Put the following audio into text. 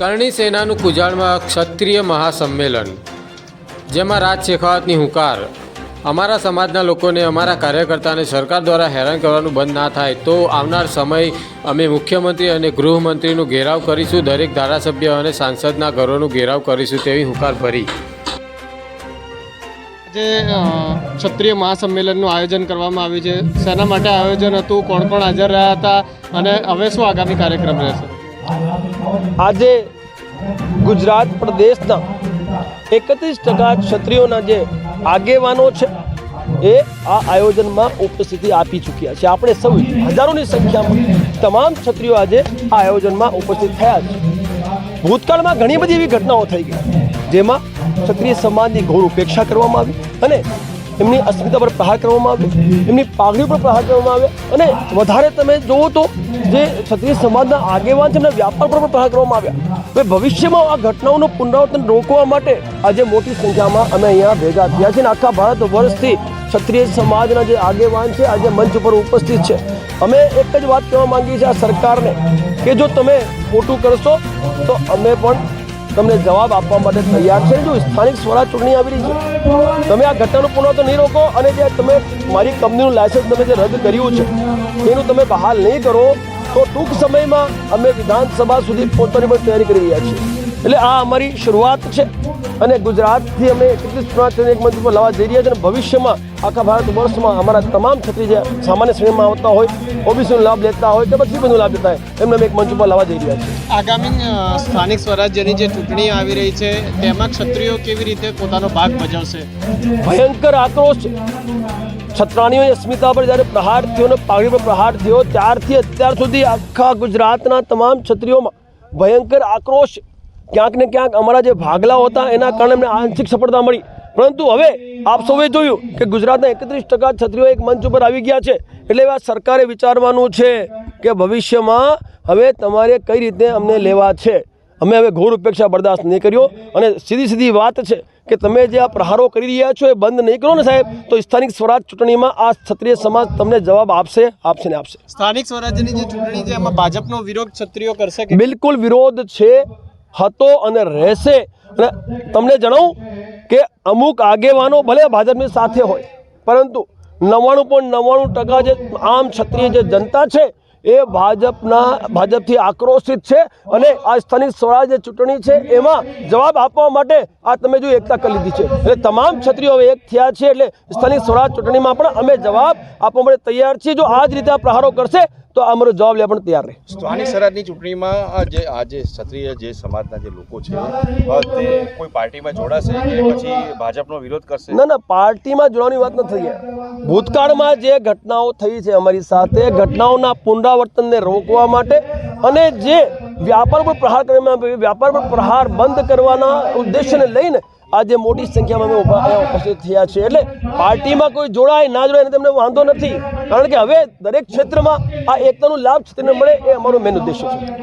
કરણી સેનાનું કુજાણમાં ક્ષત્રિય મહાસંમેલન, જેમાં રાજ શેખાવતની હુંકાર. અમારા સમાજના લોકોને, અમારા કાર્યકર્તાને સરકાર દ્વારા હેરાન કરવાનું બંધ ના થાય, તો આવનાર સમય અમે મુખ્યમંત્રી અને ગૃહમંત્રીનું ઘેરાવ કરીશું, દરેક ધારાસભ્ય અને સાંસદના ઘરોનું ઘેરાવ કરીશું તેવી હુંકાર ભરી. આજે ક્ષત્રિય મહાસંમેલનનું આયોજન કરવામાં આવ્યું છે. શેના માટે આયોજન હતું? કોણ કોણ હાજર રહ્યા હતા? અને હવે શું આગામી કાર્યક્રમ રહેશે? આજે ગુજરાત પ્રદેશના એકત્રીસ ટકા ક્ષત્રિયોના જે આગેવાનો છે, એ આ આયોજનમાં ઉપસ્થિતિ આપી ચૂક્યા છે. આપણે સૌ હજારોની સંખ્યામાં તમામ ક્ષત્રિયો આજે આ આયોજનમાં ઉપસ્થિત થયા છે. ભૂતકાળમાં ઘણી બધી એવી ઘટનાઓ થઈ ગઈ, જેમાં ક્ષત્રિય સમાજની ઘોર ઉપેક્ષા કરવામાં આવી અને એમની અસ્મિતા પર પ્રહાર કરવામાં આવ્યો, એમની પાઘડી પર પ્રહાર કરવામાં આવ્યો અને વધારે તમે જુઓ તો જે ક્ષત્રિય સમાજના આગેવાન છે એમના વ્યાપાર પર પણ પ્રહાર કરવામાં આવ્યા. હવે ભવિષ્યમાં આ ઘટનાઓનું પુનરાવર્તન રોકવા માટે આજે મોટી સંખ્યામાં અમે અહીંયા ભેગા થયા છીએ આખા ભારત વર્ષથી ક્ષત્રિય સમાજના જે આગેવાન છે આજે મંચ ઉપર ઉપસ્થિત છે. અમે એક જ વાત કહેવા માંગીએ છીએ આ સરકારને કે જો તમે ખોટું કરશો તો અમે પણ તમને જવાબ આપવા માટે તૈયાર છે. જો સ્થાનિક સ્વરાજ ચૂંટણી આવી રહી છે, તમે આ ઘટનાનું પુનઃ નહીં રોકો અને જે તમે મારી કંપનીનું લાયસન્સ તમે જે રદ કર્યું છે એનું તમે બહાલ નહીં કરો, તો ટૂંક સમયમાં અમે વિધાનસભા સુધી પહોંચવાની પણ તૈયારી કરી રહ્યા છીએ. એટલે આ અમારી શરૂઆત છે. અને ગુજરાતથી અમે એકત્રીસ ચુનાવ એક મંચ પર લાવવા જઈ રહ્યા છે અને ભવિષ્યમાં આખા ભારત વર્ષમાં અમારા તમામ છત્રી જે સામાન્ય શ્રેણીમાં આવતા હોય ઓબીસીનો લાભ લેતા હોય કે પછી બધું લાભ લેતા હોય એમને અમે એક મંચ ઉપર લાવવા જઈ રહ્યા છીએ આગામી સ્થાનિક સ્વરાજ્યની જે ચૂંટણી આવી રહી છે તેમાં ક્ષત્રિયો કેવી રીતે પોતાનો ભાગ ભજવશે ભયંકર આક્રોશ છત્રાણીઓની અસ્મિતા પર જ્યારે પ્રહાર થયો અને પાઘડી પર પ્રહાર થયો ત્યારથી અત્યાર સુધી આખા ગુજરાતના તમામ છત્રીઓમાં ભયંકર આક્રોશ. ક્યાંક ને ક્યાંક અમારા જે ભાગલા હતા એના કારણે અમને આંશિક સફળતા મળી. પરંતુ હવે આપ સૌએ જોયું કે ગુજરાતના એકત્રીસ ટકા છત્રીઓ એક મંચ ઉપર આવી ગયા છે. એટલે આ સરકારે વિચારવાનું છે કે ભવિષ્યમાં હવે તમારે કઈ રીતે અમને લેવા છે. અમે હવે ઘોર ઉપેક્ષા બરદાસ્ત નહીં કર્યો. અને સીધી સીધી વાત છે કે તમે જે આ પ્રહારો કરી રહ્યા છો એ બંધ નહીં કરો ને સાહેબ તો સ્થાનિક સ્વરાજ ચૂંટણીમાં આ ક્ષત્રિય સમાજ તમને જવાબ આપશે આપશે ને આપશે. સ્થાનિક સ્વરાજ્યની જે ચૂંટણી છે એમાં ભાજપનો વિરોધ ક્ષત્રિયો કરશે બિલકુલ વિરોધ છે. હતો અને રહેશે. અને તમને જણાવું કે અમુક આગેવાનો ભલે ભાજપની સાથે હોય, પરંતુ નવ્વાણું પોઈન્ટ નવ્વાણું ટકા જે આમ ક્ષત્રિય જે જનતા છે, એ ભાજપના, ભાજપથી આક્રોશિત છે અને આ સ્થાનિક સ્વરાજ ચૂંટણી છે, એમાં જવાબ આપવા માટે આ તમે જો એકતા કરી લીધી છે. એટલે તમામ ક્ષત્રિયો હવે એક થયા છે, એટલે સ્થાનિક સ્વરાજ ચૂંટણીમાં પણ અમે જવાબ આપવા માટે તૈયાર છીએ. જો આ જ રીતે આ પ્રહારો કરશે તો અમારો જવાબ લેવા પણ તૈયાર રહે. સ્થાનિક સ્વરાજની ચૂંટણીમાં જે આજે ક્ષત્રિય જે સમાજના જે લોકો છે તે કોઈ પાર્ટીમાં જોડાશે કે પછી ભાજપનો વિરોધ કરશે? ના ના પાર્ટીમાં જોડવાની વાત નથી થઈ ભૂતકાળમાં જે ઘટનાઓ થઈ છે અમારી સાથે ઘટનાઓના પુનરાવર્તનને રોકવા માટે અને જે વ્યાપાર પર પ્રહાર કરવામાં આવ્યો, વ્યાપાર પર પ્રહાર બંધ કરવાના ઉદ્દેશ્યને લઈને આજે મોટી સંખ્યામાં અમે ઉપસ્થિત થયા છે એટલે પાર્ટીમાં કોઈ જોડાય ના જોડાય તેમને વાંધો નથી. કારણ કે હવે દરેક ક્ષેત્રમાં આ એકતાનો લાભ તેને મળે એ અમારો મેન ઉદ્દેશ્ય છે.